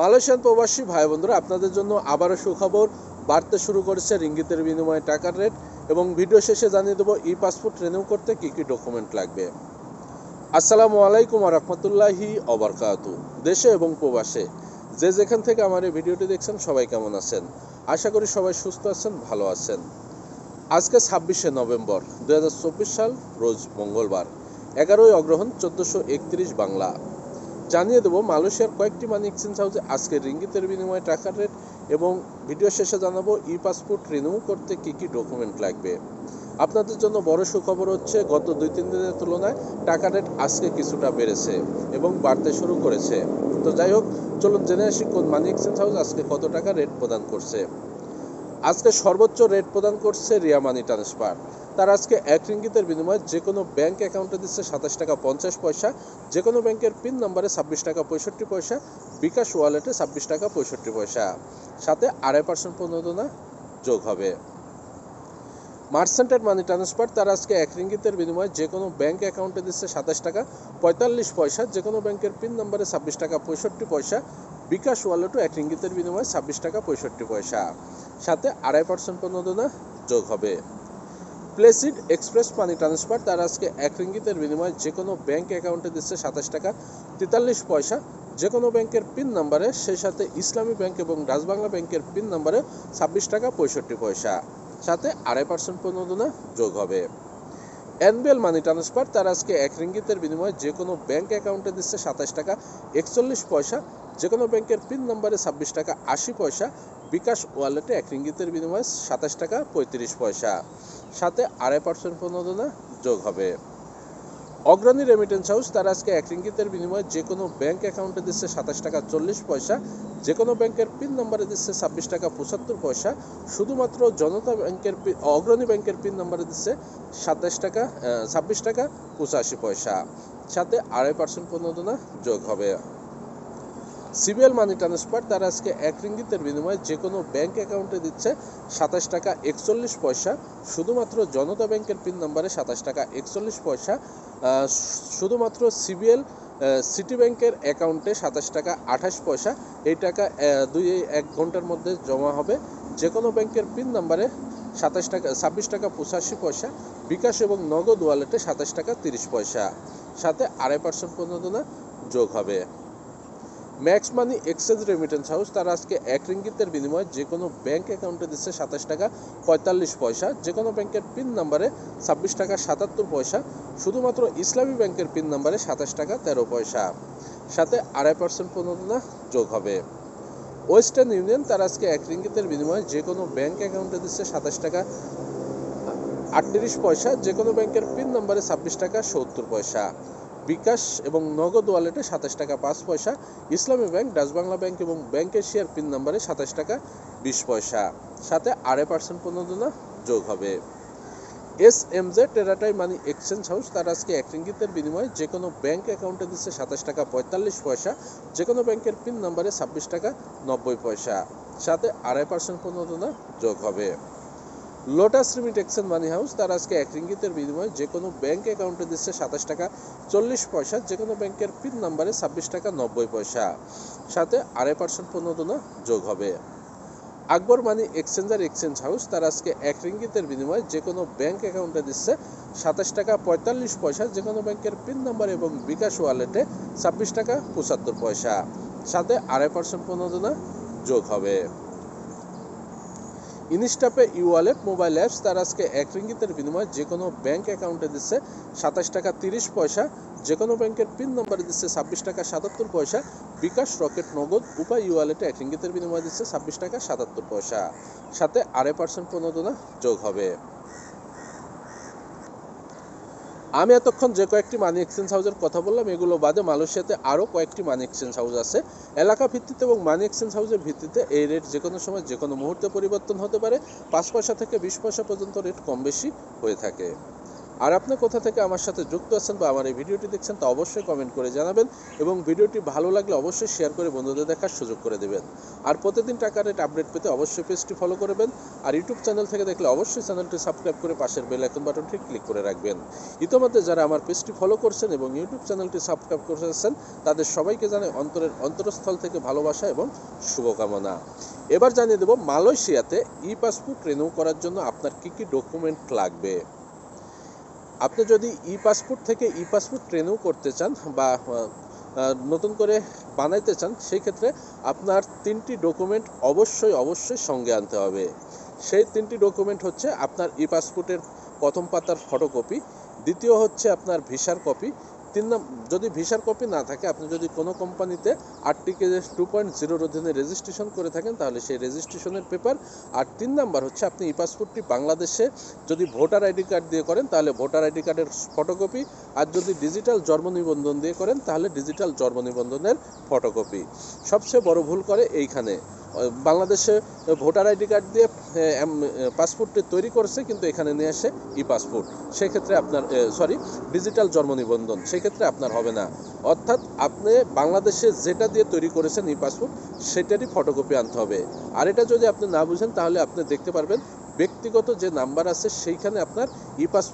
Malaysian প্রবাসী ভাই বন্ধুরা আপনাদের জন্য আবারও সুখবর। বাড়তে শুরু করেছে রিঙ্গিতের বিনিময়ে টাকার রেট এবং ভিডিও শেষে জানিয়ে দেবো ই পাসপোর্ট রিনিউ করতে কী কী ডকুমেন্ট লাগবে। আসসালামু আলাইকুম রহমতুল্লাহি অবরকাতু দেশে এবং প্রবাসে, যে যেখান থেকে আমার এই ভিডিওটি দেখছেন, সবাই কেমন আছেন? আশা করি সবাই সুস্থ আছেন, ভালো আছেন। আজকে ছাব্বিশে নভেম্বর, দুই হাজার চব্বিশ সাল, রোজ মঙ্গলবার। এগারোই অগ্রহণ চোদ্দোশো বাংলা। জানিয়ে দেবো, মালয়েশিয়ার কয়েকটি মানি এক্সচেঞ্জ হাউসে আজকে রিঙ্গিতের বিনিময়ে টাকার রেট এবং ভিডিও শেষে জানাব ই পাসপোর্ট রিনিউ করতে কী কী ডকুমেন্ট লাগবে। আপনাদের জন্য বড় সুখবর হচ্ছে, গত দুই তিন দিনের তুলনায় টাকা রেট আজকে কিছুটা বেড়েছে এবং বাড়তে শুরু করেছে। তো যাই হোক, চলুন জেনে আসি কোন মানি এক্সচেঞ্জ হাউস আজকে কত টাকা রেট প্রদান করছে। আজকে সর্বোচ্চ রেট প্রদান করছে রিয়া মানি ট্রান্সফার তার আজকে এক রিঙ্গিতের বিনিময়ে যে কোনো ব্যাংক অ্যাকাউন্টে দিচ্ছে সাতাশ টাকা পঞ্চাশ পয়সা যে কোনো ব্যাংকের পিন নম্বরে ছাব্বিশ টাকা পঁয়ষট্টি পয়সা, বিকাশ ওয়ালেটে ছাব্বিশ টাকা পঁয়ষট্টি পয়সা। সাথে আড়াই পার্সেন্ট প্রণোদনা যোগ হবে। মার্সেন্টেড মানি ট্রান্সফার তার আজকে এক রিঙ্গিতের বিনিময়ে যে কোনো ব্যাংক অ্যাকাউন্টে দিচ্ছে সাতাশ টাকা পঁয়তাল্লিশ পয়সা যে কোনো ব্যাংকের পিন নম্বরে ছাব্বিশ টাকা পঁয়ষট্টি পয়সা, বিকাশ ওয়ালেটও এক রিঙ্গিতের বিনিময়ে ছাব্বিশ টাকা পঁয়ষট্টি পয়সা। সাথে আড়াই পার্সেন্ট প্রণোদনা যোগ হবে। প্লেসিড এক্সপ্রেস মানি ট্রান্সফার, তার আজকে এক রিঙ্গিতের বিনিময়ে যে কোনো ব্যাংক অ্যাকাউন্টে দিচ্ছে সাতাশ টাকা তেতাল্লিশ পয়সা। যে কোনো ব্যাংকের পিন নাম্বারে, সেই সাথে ইসলামী ব্যাংক এবং রাজবাংলা ব্যাংকের পিন নাম্বারে ছাব্বিশ টাকা পঁয়ষট্টি পয়সা। সাথে আড়াই পার্সেন্ট প্রণোদনা যোগ হবে। এনবিএল মানি ট্রান্সফার, তার আজকে এক রিঙ্গিতের বিনিময়ে যে কোনো ব্যাংক অ্যাকাউন্টে দিচ্ছে সাতাশ টাকা একচল্লিশ পয়সা যে কোনো ব্যাংকের পিন নম্বরে ছাব্বিশ টাকা আশি পয়সা বিকাশ ওয়ালেটে এক রিঙ্গিতের বিনিময়ে সাতাশ টাকা পঁয়ত্রিশ পয়সা। সাথে আড়াই পার্সেন্ট প্রণোদনা যোগ হবে। অগ্রণী রেমিটেন্স হাউস তার আজকে এক রিঙ্গিতের বিনিময়ে যে কোনো ব্যাংক অ্যাকাউন্টে দিচ্ছে সাতাশ টাকা চল্লিশ পয়সা যে কোনো ব্যাংকের পিন নম্বরে দিচ্ছে ছাব্বিশ টাকা পঁচাত্তর পয়সা, শুধুমাত্র জনতা ব্যাংকের অগ্রণী ব্যাংকের পিন নম্বরে দিচ্ছে সাতাশ টাকা ছাব্বিশ টাকা পঁচাশি পয়সা। সাথে আড়াই পার্সেন্ট প্রণোদনা যোগ হবে। সিবিএল মানি ট্রান্সফার, তার আজকে এক রিঙ্গিতের বিনিময়ে যে কোনো ব্যাংক অ্যাকাউন্টে দিচ্ছে সাতাশ টাকা একচল্লিশ পয়সা। শুধুমাত্র জনতা ব্যাংকের পিন নম্বরে সাতাশ টাকা একচল্লিশ পয়সা। শুধুমাত্র সিবিএল সিটি ব্যাংকের অ্যাকাউন্টে সাতাশ টাকা আঠাশ পয়সা। এই টাকা দুই, এক ঘণ্টার মধ্যে জমা হবে। যে কোনো ব্যাংকের পিন নম্বরে সাতাশ টাকা, ছাব্বিশ টাকা পঁচাশি পয়সা। বিকাশ এবং নগদ ওয়ালেটে সাতাশ টাকা তিরিশ পয়সা। সাথে আড়াই পার্সেন্ট প্রণোদনা যোগ হবে। Max money exchange remittance house, তারা আজকে এক রিঙ্গিতের বিনিময়ে যে কোনো ব্যাংক অ্যাকাউন্টে দিচ্ছে সাতাশ টাকা পঁয়তাল্লিশ পয়সা যে কোনো ব্যাংকের পিন নাম্বারে ছাব্বিশ টাকা সাতাত্তর পয়সা, শুধুমাত্র ইসলামী ব্যাংকের পিন নাম্বারে সাতাশ টাকা তেরো পয়সা। সাথে আড়াই পার্সেন্ট প্রণোদনা যোগ হবে। ওয়েস্টার্ন ইউনিয়ন, তার আজকে এক রিঙ্গিতের বিনিময়ে যে কোনো ব্যাংক অ্যাকাউন্টে দিচ্ছে সাতাশ টাকা আটত্রিশ পয়সা যে কোনো ব্যাংকের পিন নাম্বারে ছাব্বিশ টাকা সত্তর পয়সা। বিকাশ এবং নগদ ওয়ালেটে সাতাশ টাকা পাঁচ পয়সা। ইসলামী ব্যাংক ডাচবাংলা ব্যাংক এবং ব্যাংক এশিয়ার পিন নাম্বারে সাতাশ টাকা বিশ পয়সা। সাথে আড়াই পার্সেন্ট প্রণোদনা যোগ হবে। এস এম জে টেরাটাই মানি এক্সচেঞ্জ হাউস, তার আজকে এক রিঙ্গিতের বিনিময়ে যে কোনো ব্যাংক অ্যাকাউন্টে দিচ্ছে সাতাশ টাকা পঁয়তাল্লিশ পয়সা যে কোনো ব্যাংকের পিন নাম্বারে ছাব্বিশ টাকা নব্বই পয়সা। সাথে আড়াই পার্সেন্ট প্রণোদনা যোগ হবে। Lotus remit exchange money house তার আজকে এক রিঙ্গিতের বিনিময়ে যে কোনো ব্যাংক অ্যাকাউন্টে দিচ্ছে সাতাশ টাকা চল্লিশ পয়সা যে কোনো ব্যাংকের পিন নাম্বারে ছাব্বিশ টাকা নব্বই পয়সা। সাথে আড়াই পার্সেন্ট প্রণোদনা যোগ হবে। Akbar money exchanger exchange house, তার আজকে এক রিঙ্গিতের বিনিময়ে যে কোনো ব্যাংক অ্যাকাউন্টে দিচ্ছে সাতাশ টাকা পঁয়তাল্লিশ পয়সা যে কোনো ব্যাংকের পিন নাম্বার এবং বিকাশ ওয়ালেটে ছাব্বিশ টাকা পঁচাত্তর পয়সা। সাথে আড়াই পার্সেন্ট প্রণোদনা যোগ হবে। Instapay e wallet, mobile apps, তার আজকে এক রিঙ্গিতের বিনিময়ে যে কোনো ব্যাংক অ্যাকাউন্টে দিচ্ছে সাতাশ টাকা তিরিশ পয়সা, যে কোনো ব্যাংকের পিন নম্বরে দিচ্ছে ছাব্বিশ টাকা সাতাত্তর পয়সা, বিকাশ, রকেট, নগদ উপায় ই ওয়ালেটে এক রিঙ্গিতের বিনিময়ে দিচ্ছে ছাব্বিশ টাকা সাতাত্তর পয়সা। সাথে আড়াই পার্সেন্ট প্রণোদনা যোগ হবে। আমি এতক্ষণ যে কয়েকটি মানি এক্সচেঞ্জ হাউসের কথা বললাম, এগুলো বাদে মালয়েশিয়াতে আরও কয়েকটি মানি এক্সচেঞ্জ হাউস আছে। এলাকা ভিত্তিতে এবং মানি এক্সচেঞ্জ হাউসের ভিত্তিতে এই রেট যে কোনো সময় যে কোনো মুহূর্তে পরিবর্তন হতে পারে। পাঁচ পয়সা থেকে বিশ পয়সা পর্যন্ত রেট কম বেশি হয়ে থাকে। আর আপনি কোথা থেকে আমার সাথে যুক্ত আছেন বা আমার এই ভিডিওটি দেখছেন তা অবশ্যই কমেন্ট করে জানাবেন এবং ভিডিওটি ভালো লাগলে অবশ্যই শেয়ার করে বন্ধুদের দেখার সুযোগ করে দেবেন। আর প্রতিদিন টাকা রেট আপডেট পেতে অবশ্যই পেজটি ফলো করবেন আর ইউটিউব চ্যানেল থেকে দেখলে অবশ্যই চ্যানেলটি সাবস্ক্রাইব করে পাশের বেল আইকন বাটনটি ক্লিক করে রাখবেন। ইতোমধ্যে যারা আমার পেজটি ফলো করছেন এবং ইউটিউব চ্যানেলটি সাবস্ক্রাইব করেছেন, তাদের সবাইকে জানাই অন্তরের অন্তরস্থল থেকে ভালোবাসা এবং শুভকামনা। এবার জানিয়ে দেব মালয়েশিয়াতে ই পাসপোর্ট রিনিউ করার জন্য আপনার কি কি ডকুমেন্ট লাগবে? আপনি যদি ই পাসপোর্ট থেকে ই পাসপোর্ট ট্রেনও করতে চান বা নতুন করে বানাইতে চান সেই ক্ষেত্রে আপনার তিনটি ডকুমেন্ট অবশ্যই অবশ্যই সঙ্গে আনতে হবে। সেই তিনটি ডকুমেন্ট হচ্ছে আপনার ই পাসপোর্টের প্রথম পাতার ফটোকপি দ্বিতীয় হচ্ছে আপনার ভিসার কপি তিন যদি ভিসার কপি না থাকে, আপনি যদি কোনো কোম্পানিতে আরটিকে টু পয়েন্ট জিরোর অধীনে রেজিস্ট্রেশন করে থাকেন, তাহলে সেই রেজিস্ট্রেশনের পেপার আর তিন নাম্বার হচ্ছে আপনি ই পাসপোর্টটি বাংলাদেশে যদি ভোটার আইডি কার্ড দিয়ে করেন, তাহলে ভোটার আইডি কার্ডের ফটোকপি আর যদি ডিজিটাল জন্ম নিবন্ধন দিয়ে করেন, তাহলে ডিজিটাল জন্ম নিবন্ধনের ফটোকপি সবচেয়ে বড় ভুল করে এইখানে। বাংলাদেশে ভোটার আইডি কার্ড দিয়ে পাসপোর্টটি তৈরি করছে, কিন্তু এখানে নিয়ে আসে ই পাসপোর্ট সেক্ষেত্রে আপনার সরি ডিজিটাল জন্ম নিবন্ধন সেক্ষেত্রে আপনার হবে না। অর্থাৎ আপনি বাংলাদেশে যেটা দিয়ে তৈরি করেছেন ই পাসপোর্ট সেটারই ফটোকপি আনতে হবে। আর এটা যদি আপনি না বুঝেন, তাহলে আপনি দেখতে পারবেন ব্যক্তিগত যে নাম্বার আছে, সেইখানে আপনার ই পাস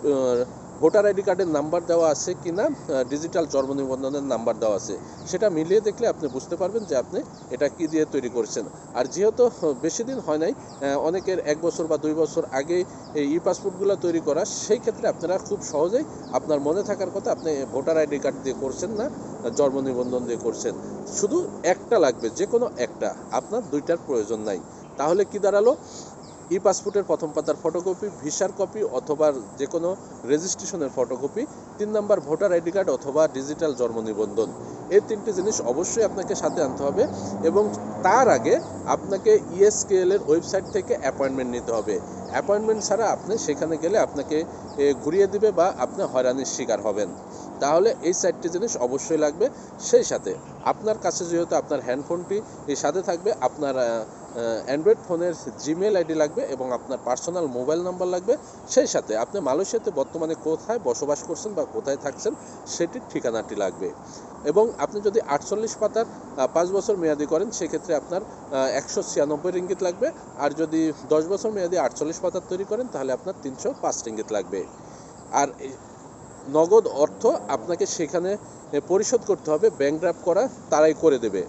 ভোটার আইডি কার্ডের নাম্বার দেওয়া আছে কি না ডিজিটাল জন্ম নিবন্ধনের নাম্বার দেওয়া আছে, সেটা মিলিয়ে দেখলে আপনি বুঝতে পারবেন যে আপনি এটা কি দিয়ে তৈরি করছেন। আর যেহেতু বেশি দিন হয় নাই অনেকের এক বছর বা দুই বছর আগে এই ই পাসপোর্টগুলো তৈরি করা, সেই ক্ষেত্রে আপনারা খুব সহজেই আপনার মনে থাকার কথা আপনি ভোটার আইডি কার্ড দিয়ে করছেন না জন্ম নিবন্ধন দিয়ে করছেন। শুধু একটা লাগবে যে কোনো একটা, আপনার দুইটার প্রয়োজন নাই। তাহলে কি দাঁড়াল? ই পাসপোর্টের প্রথম পাতার ফটোকপি, ভিসার কপি অথবা যে কোনো রেজিস্ট্রেশনের ফটোকপি, তিন নাম্বার ভোটার আইডি কার্ড অথবা ডিজিটাল জন্ম নিবন্ধন। এই তিনটি জিনিস অবশ্যই আপনাকে সাথে আনতে হবে এবং তার আগে আপনাকে ইএসকেএল এর ওয়েবসাইট থেকে অ্যাপয়েন্টমেন্ট নিতে হবে। অ্যাপয়েন্টমেন্ট ছাড়া আপনি সেখানে গেলে আপনাকে ঘুরিয়ে দিবে বা আপনি হয়রানির শিকার হবেন। তাহলে এই চারটি জিনিস অবশ্যই লাগবে। সেই সাথে আপনার কাছে যেহেতু আপনার হ্যান্ডফোনটি সাথে থাকবে, আপনার অ্যান্ড্রয়েড ফোনের জিমেল আইডি লাগবে এবং আপনার পার্সোনাল মোবাইল নাম্বার লাগবে। সেই সাথে আপনি মালয়েশিয়াতে বর্তমানে কোথায় বসবাস করছেন বা কোথায় থাকছেন, সেটির ঠিকানাটি লাগবে। এবং আপনি যদি আটচল্লিশ পাতার পাঁচ বছর মেয়াদি করেন, সেক্ষেত্রে আপনার একশো ছিয়ানব্বই রিঙ্গিত লাগবে। আর যদি দশ বছর মেয়াদি আটচল্লিশ পাতার তৈরি করেন, তাহলে আপনার তিনশো পাঁচ রিঙ্গিত লাগবে। আর নগদ অর্থ আপনাকে সেখানে পরিশোধ করতে হবে ব্যাংক ড্রাফট করা তারাই করে দেবে।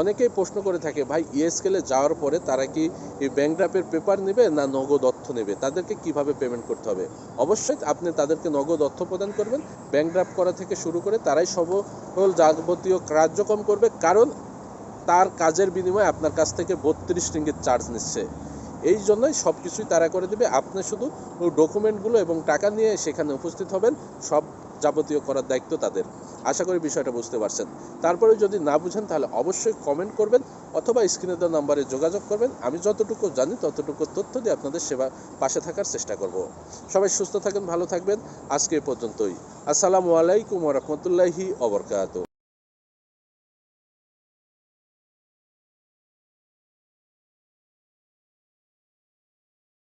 অনেকেই প্রশ্ন করে থাকে, ভাই ইএসকেলে যাওয়ার পরে তারা কি এই ব্যাংক ড্রাফের পেপার নেবে না নগদ অর্থ নেবে? তাদেরকে কীভাবে পেমেন্ট করতে হবে? অবশ্যই আপনি তাদেরকে নগদ অর্থ প্রদান করবেন ব্যাংক ড্রাফট করা থেকে শুরু করে তারাই সকল যাবতীয় কার্যক্রম করবে, কারণ তার কাজের বিনিময়ে আপনার কাছ থেকে বত্রিশ রিঙ্গিত চার্জ নিচ্ছে। এই জন্যই সব কিছুই তারা করে দেবে। আপনি শুধু ডকুমেন্টগুলো এবং টাকা নিয়ে সেখানে উপস্থিত হবেন, সব যাবতীয় করার দায়িত্ব তাদের। আশা করি বিষয়টা বুঝতে পারছেন। তারপরে যদি না বুঝেন, তাহলে অবশ্যই কমেন্ট করবেন অথবা স্ক্রিনে দেওয়া নাম্বারে যোগাযোগ করবেন। আমি যতটুকু জানি, ততটুকু তথ্য দিয়ে আপনাদের সেবা পাশে থাকার চেষ্টা করব। সবাই সুস্থ থাকেন, ভালো থাকবেন। আজকে পর্যন্তই। আসসালামু আলাইকুম রহমতুল্লাহি অবরকাত